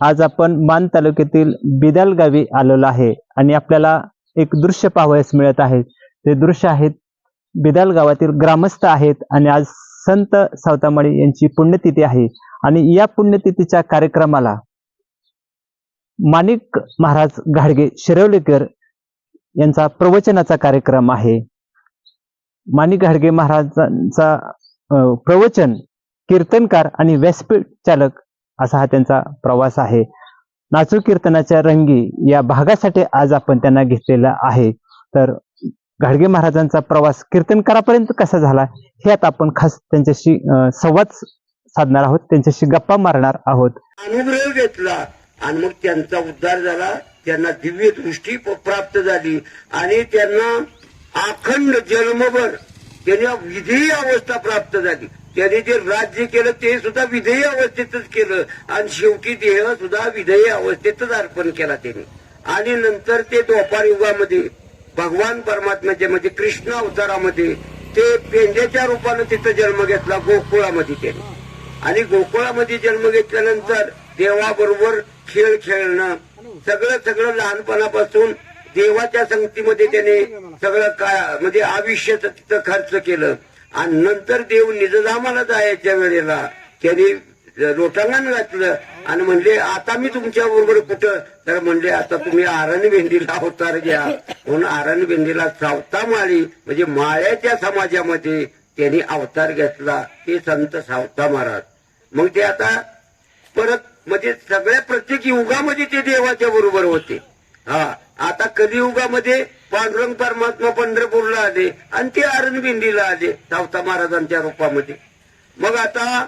आज आपण मान तालुक्यातील बिदाल गावी आलेलो आहे आणि आपल्याला एक दृश्य पाहावयास मिळत आहे. ते दृश्य आहेत बिदाल गावातील ग्रामस्थ आहेत आणि आज संत सावतामाळी यांची पुण्यतिथी आहे. आणि या पुण्यतिथीच्या कार्यक्रमाला माणिक महाराज घाडगे शिरवलेकर यांचा प्रवचनाचा कार्यक्रम आहे. माणिक घाडगे महाराजांचा प्रवचन कीर्तनकार आणि व्यासपीठ चालक असा हा त्यांचा प्रवास आहे. नाचू कीर्तनाच्या रंगी या भागासाठी आज आपण त्यांना घेतलेला आहे. तर घाडगे महाराजांचा प्रवास कीर्तनकारापर्यंत कसा झाला हे आता आपण खास त्यांच्याशी संवाद साधणार आहोत. त्यांच्याशी गप्पा मारणार आहोत. अनुग्रह घेतला आणि मग त्यांचा उद्धार झाला. त्यांना दिव्य दृष्टी प्राप्त झाली आणि त्यांना अखंड जन्मभर त्यांना विधी अवस्था प्राप्त झाली. त्याने जे राज्य केलं ते सुद्धा विधेयी अवस्थेतच केलं. आणि शेवटी देह सुद्धा विधेयी अवस्थेतच अर्पण केला त्यांनी. आणि नंतर ते द्वापार युगामध्ये भगवान परमात्म्याच्या म्हणजे कृष्ण अवतारामध्ये ते पेंड्याच्या रूपानं तिथं जन्म घेतला गोकुळामध्ये त्याने. आणि गोकुळामध्ये जन्म घेतल्यानंतर देवाबरोबर खेळ खेळणं सगळं सगळं लहानपणापासून देवाच्या संगतीमध्ये त्याने सगळं काय म्हणजे आयुष्याचं तिथं खर्च केलं. आणि नंतर देव निजधामाला जायच्या वेळेला. त्याने रोटांगण घातलं आणि म्हणले आता मी तुमच्या बरोबर कुठं? तर म्हणले आता तुम्ही आरण भेंडीला अवतार घ्या. म्हणून आरण भेंडीला सावता माळी म्हणजे माळ्याच्या समाजामध्ये त्यांनी अवतार घेतला. ते संत सावता महाराज. मग ते आता परत म्हणजे सगळ्या प्रत्येक युगामध्ये ते देवाच्या बरोबर होते. हा. आता कलियुगामध्ये पांडुरंग परमात्मा पंढरपूरला आले आणि ते आरणबिंदीला आले सावता महाराजांच्या रूपामध्ये. मग आता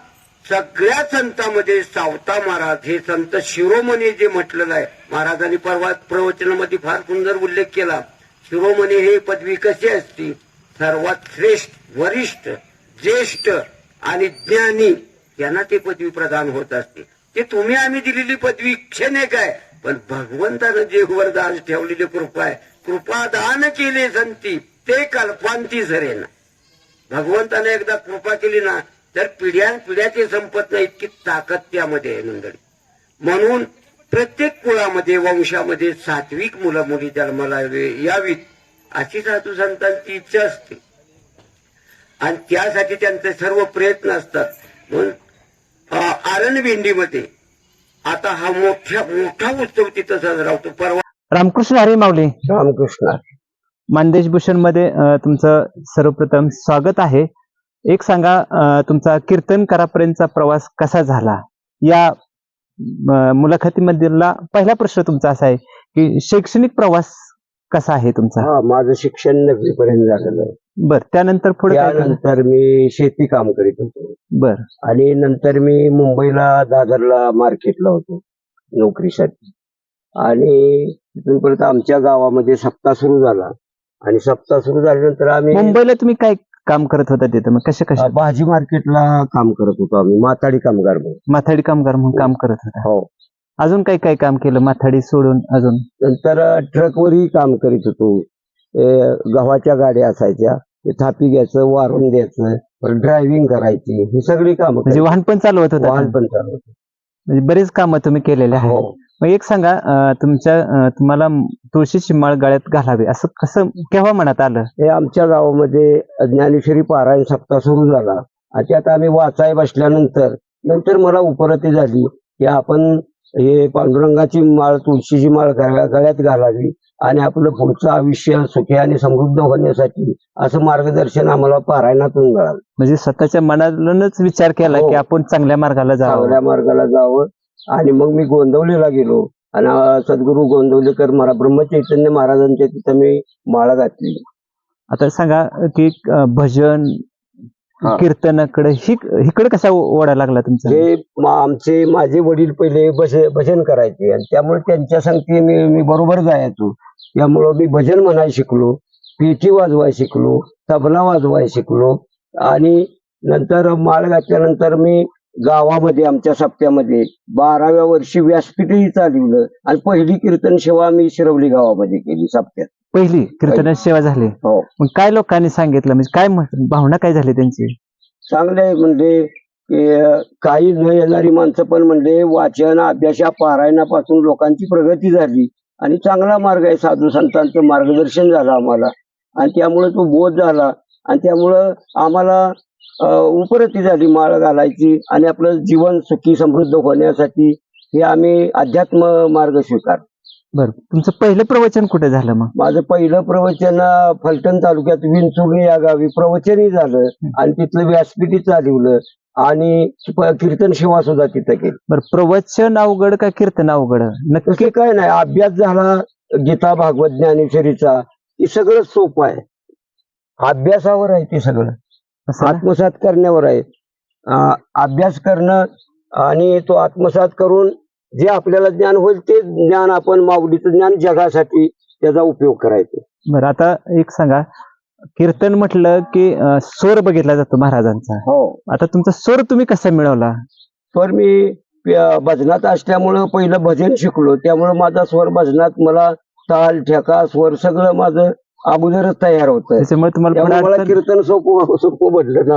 सगळ्या संतांमध्ये सावता महाराज हे संत शिरोमणी जे म्हटलेलं आहे महाराजांनी परवा प्रवचनामध्ये फार सुंदर उल्लेख केला. शिरोमणी हे पदवी कशी असती? सर्वात श्रेष्ठ वरिष्ठ ज्येष्ठ आणि ज्ञानी यांना ती पदवी प्रदान होत असते. ते तुम्ही आम्ही दिलेली पदवी क्षण एक आहे. पण भगवंतानं जे वरदान ठेवलेली कृपा आहे कृपा दान केले संती ते कल्पांती सरेन भगवंताने एकदा कृपा केली ना तर पिढ्यान पिढ्या ते संपत नाही इतकी ताकद त्यामध्ये आहे नंदडी म्हणून प्रत्येक कुळामध्ये वंशामध्ये सात्विक मुलं मुली जन्माला यावीत अशी साधू संतांची इच्छा असते. आणि त्यासाठी त्यांचे सर्व प्रयत्न असतात. म्हणून अं, आरणभेंडीमध्ये आता हा मोठ्या मोठा उत्सव तिथं साजरा होतो. परवा रामकृष्ण हरी माऊली. रामकृष्ण मानदेश भूषणमध्ये तुमचं सर्वप्रथम स्वागत आहे. एक सांगा तुमचा कीर्तनकारापर्यंतचा प्रवास कसा झाला? या मुलाखतीमधला पहिला प्रश्न तुमचा असा आहे की शैक्षणिक प्रवास कसा आहे तुमचा? हा माझं शिक्षण नववी पर्यंत झालेलं आहे. बर त्यानंतर पुढे काय? त्यानंतर मी शेती काम करीत होतो. बर. आणि नंतर मी मुंबईला दादरला मार्केटला होतो नोकरीसाठी. आणि तिथून परत आमच्या गावामध्ये सप्ताह सुरू झाला. आणि सप्ताह सुरू झाल्यानंतर आम्ही मुंबईला तुम्ही काय काम करत होता तिथं? मग कशा कशा? भाजी मार्केटला काम करत होतो आम्ही माताडी कामगार म्हणून. माथाडी कामगार म्हणून काम करत होता. हो. अजून काय काय काम केलं माथाडी सोडून अजून? नंतर ट्रकवरही काम करीत होतो. गव्हाच्या गाड्या असायच्या. थापी घ्यायचं वारून द्यायचं परत ड्रायव्हिंग करायची ही सगळी कामं म्हणजे वाहन पण चालवत होता वाहन पण चालवत म्हणजे बरेच कामं तुम्ही केलेले आहेत. हो. मग एक सांगा अं, तुमच्या अं, तुम्हाला तुळशीची माळ गळ्यात घालावी असं कसं केव्हा मनात आलं? हे आमच्या गावामध्ये ज्ञानेश्वरी पारायण सप्ताह सुरू झाला. आणि त्यात आम्ही वाचाय बसल्यानंतर नंतर मला उपरती झाली की आपण हे पांडुरंगाची माळ तुळशीची माळ गळ्या- गळ्यात घालावी. आणि आपलं पुढचं आयुष्य सुखी आणि समृद्ध होण्यासाठी असं मार्गदर्शन आम्हाला पारायणातून मिळालं. म्हणजे स्वतःच्या मनातूनच विचार केला हो. की आपण चांगल्या मार्गाला चांगल्या जावं मार्गाला जावं. आणि मग मी गोंदवलीला गेलो. आणि सद्गुरू गोंदवलेकर मला ब्रह्मचैतन्य महाराजांच्या तिथं मी माळा घातली. आता सांगा की अं, भजन हा. कीर्तनाकडे ही इकडे कसा ओढा लागला तुमचा? हे मा- आमचे माझे वडील पहिले भज- भजन करायचे. आणि त्यामुळे त्यांच्या संगती मी मी बरोबर जायचो त्यामुळं मी भजन म्हणायला शिकलो पेटी वाजवाय शिकलो तबला वाजवाय शिकलो आणि नंतर माळ घातल्यानंतर मी गावामध्ये आमच्या सप्त्यामध्ये बाराव्या वर्षी व्यासपीठही चालवलं आणि पहिली कीर्तन सेवा मी शिरवली गावामध्ये केली सप्त्यात. पहिली कीर्तन सेवा झाली. हो. मग काय लोकांनी सांगितलं? म्हणजे काय म्हण- भावना काय झाली त्यांची? चांगले म्हणजे काही न येणारी माणसं पण म्हणले वाचन अभ्यास या पारायणापासून लोकांची प्रगती झाली. आणि चांगला मार्ग आहे साधू संतांचं मार्गदर्शन झालं आम्हाला. आणि त्यामुळे तो बोध झाला. आणि त्यामुळं आम्हाला उपरती झाली माळ घालायची आणि आपलं जीवन सुखी समृद्ध होण्यासाठी हे आम्ही अध्यात्म मार्ग स्वीकार बरं. तुमचं पहिलं प्रवचन कुठे झालं मग? माझं पहिलं प्रवचन फलटण तालुक्यात विंचुर्णी या गावी प्रवचनही झालं. आणि तिथलं व्यासपीठही चालवलं. आणि कीर्तन सेवा सुद्धा तिथं केली. बरं प्रवचन अवघड का कीर्तन अवघड? नक्की तसं काय नाही अभ्यास झाला गीता भागवत ज्ञानेश्वरीचा हे सगळं सोपं आहे. अभ्यासावर आहे ते सगळं. असं ना? आत्मसात करण्यावर आहे. अं, अभ्यास करणं आणि तो आत्मसात करून जे आपल्याला ज्ञान होईल ते ज्ञान आपण माऊलीचं ज्ञान जगासाठी त्याचा उपयोग करायचा. बरं आता एक सांगा कीर्तन म्हटलं की अं, स्वर बघितला जातो महाराजांचा. हो. आता तुमचा स्वर तुम्ही कसा मिळवला? तर मी भजनात असल्यामुळं पहिलं भजन शिकलो. त्यामुळं माझा स्वर भजनात मला ताल ठेका स्वर सगळं माझं अगोदरच तयार होतं. त्याच्यामुळे तुम्हाला पुढे त्यामुळे मला अडचण- कीर्तन सोपं सोपं पडलं ना.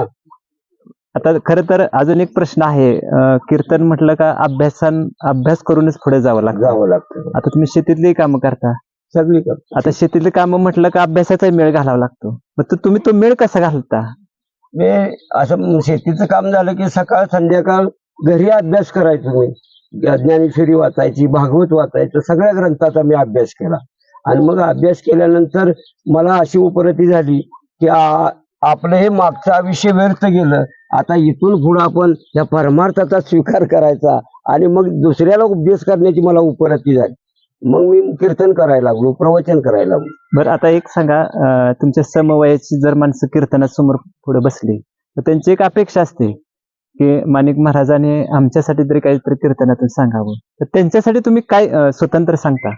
आता खरं तर अजून एक प्रश्न आहे. अं, कीर्तन म्हटलं का अभ्यासान अभ्यास करूनच पुढे जावं लागतं? जावं लागतं. आता तुम्ही शेतीतली कामं करता. सगळी करतो. आता शेतीतली कामं म्हटलं का अभ्यासाचा मेळ घालावा लागतो. मग तो तुम्ही तो मेळ कसा घालता? मी असं शेतीचं काम झालं की सकाळ संध्याकाळ घरी अभ्यास करायचो मी. ज्ञानेश्वरी वाचायची भागवत वाचायचं सगळ्या ग्रंथाचा मी अभ्यास केला. आणि मग अभ्यास केल्यानंतर मला अशी उपरती झाली की आपलं हे मागचं आयुष्य व्यर्थ गेलं. आता इथून पुढे आपण या परमार्थाचा स्वीकार करायचा आणि मग दुसऱ्याला उपदेश करण्याची मला उपरती झाली. मग मी कीर्तन करायला लागलो प्रवचन करायला लागलो. बरं आता एक सांगा अं, तुमच्या समवयाची जर माणसं कीर्तनासमोर पुढे बसली तर त्यांची एक अपेक्षा असते की माणिक महाराजाने आमच्यासाठी तरी काहीतरी कीर्तनातून सांगावं. तर त्यांच्यासाठी तुम्ही काय अं, स्वतंत्र सांगता?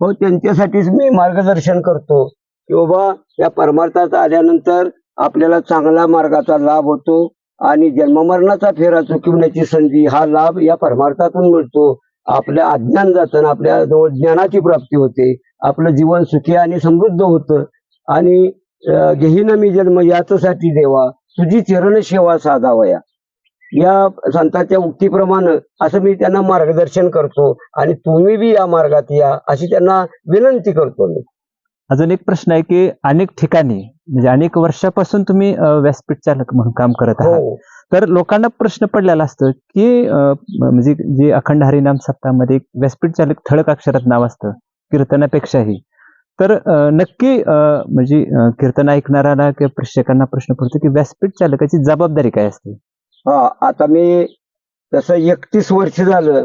हो त्यांच्यासाठीच मी मार्गदर्शन करतो की बाबा या परमार्थात आल्यानंतर आपल्याला चांगला मार्गाचा लाभ होतो आणि जन्ममरणाचा फेरा चुकवण्याची संधी हा लाभ या परमार्थातून मिळतो. आपल्या अज्ञान जातं आपल्या जवळ ज्ञानाची प्राप्ती होते. आपलं जीवन सुखी आणि समृद्ध होतं. आणि घेईन मी जन्म याच्यासाठी देवा तुझी चरण सेवा साधावया. या संतांच्या उक्तीप्रमाणे असं मी त्यांना मार्गदर्शन करतो आणि तुम्ही बी या मार्गात या अशी त्यांना विनंती करतो मी. अजून एक प्रश्न आहे की अनेक ठिकाणी म्हणजे अनेक वर्षापासून तुम्ही व्यासपीठ चालक म्हणून काम करत आहात. हो. तर लोकांना प्रश्न पडलेला असतो की म्हणजे जे अखंड हरिनाम सप्ताहामध्ये व्यासपीठ चालक ठळक अक्षरात नाव असतं कीर्तनापेक्षाही. तर नक्की म्हणजे कीर्तन ऐकणाऱ्याला किंवा प्रेक्षकांना प्रश्न पडतो की व्यासपीठ चालकाची जबाबदारी काय असते? हा आता मी तसं एकतीस वर्ष झालं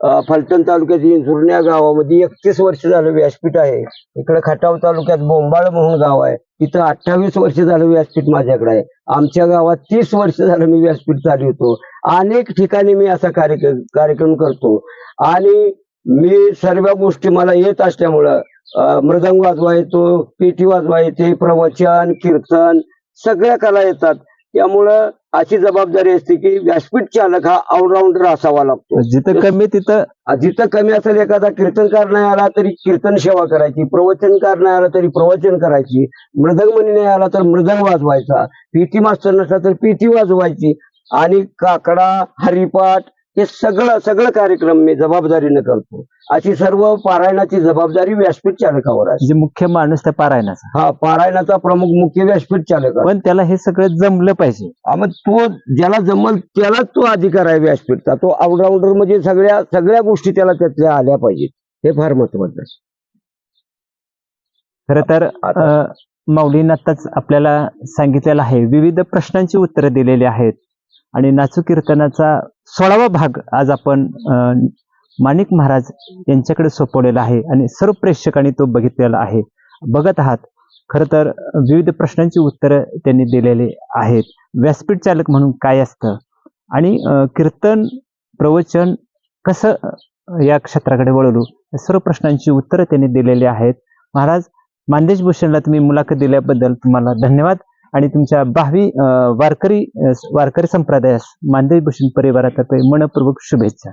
फलटण तालुक्यात इंजुर्ण्या गावामध्ये एकतीस वर्ष झालं व्यासपीठ आहे. इकडे खटाव तालुक्यात बोंबाळ म्हणून गाव आहे. तिथं अठ्ठावीस वर्ष झालं व्यासपीठ माझ्याकडे आहे. आमच्या गावात तीस वर्ष झालं मी व्यासपीठ चालवतो अनेक ठिकाणी मी असा कार्यक्रम कार्यक्रम करतो. आणि मी सर्व गोष्टी मला येत असल्यामुळं मृदंग वाजवा येतो पेटी वाजवा येते प्रवचन कीर्तन सगळ्या कला येतात. त्यामुळं अशी जबाबदारी असते की व्यासपीठ चालक हा ऑलराऊंडर असावा लागतो. जिथं कमी तिथं जिथं कमी असेल एखादा कीर्तनकार नाही आला तरी कीर्तन सेवा करायची प्रवचनकार नाही आला तरी प्रवचन करायची मृदंगमणी नाही आला तर मृदंग वाजवायचा पीटी मास्टर नसला तर पीटी वाजवायची आणि काकडा हरिपाठ हे सगळं सगळं कार्यक्रम मी जबाबदारीने करतो. अशी सर्व पारायणाची जबाबदारी व्यासपीठ चालकावर आहे. जे मुख्य माणूस त्या पारायणाचा. हा पारायणाचा प्रमुख मुख्य व्यासपीठ चालक. पण त्याला हे सगळं जमलं पाहिजे. मग तो ज्याला जमल त्यालाच तो अधिकार आहे व्यासपीठचा. तो ऑलराऊंडर म्हणजे सगळ्या सगळ्या गोष्टी त्याला त्यातल्या आल्या पाहिजेत. हे फार महत्वाचं आहे. खर तर माऊलींनी आताच आपल्याला सांगितलेलं आहे. विविध प्रश्नांची उत्तरं दिलेली आहेत. आणि नाचू कीर्तनाचा सोळावा भाग आज आपण माणिक महाराज यांच्याकडे सोपवलेला आहे आणि सर्व प्रेक्षकांनी तो बघितलेला आहे. बघत आहात खरं तर विविध प्रश्नांची उत्तरं त्यांनी दिलेली आहेत. व्यासपीठ चालक म्हणून काय असतं? आणि कीर्तन प्रवचन कसं या क्षेत्राकडे वळलो या सर्व प्रश्नांची उत्तरं त्यांनी दिलेली आहेत. महाराज मानदेश भूषणला तुम्ही मुलाखत दिल्याबद्दल तुम्हाला धन्यवाद. आणि तुमच्या भावी वारकरी वारकरी संप्रदायास मानदेवी भूषण परिवारातर्फे मनपूर्वक शुभेच्छा.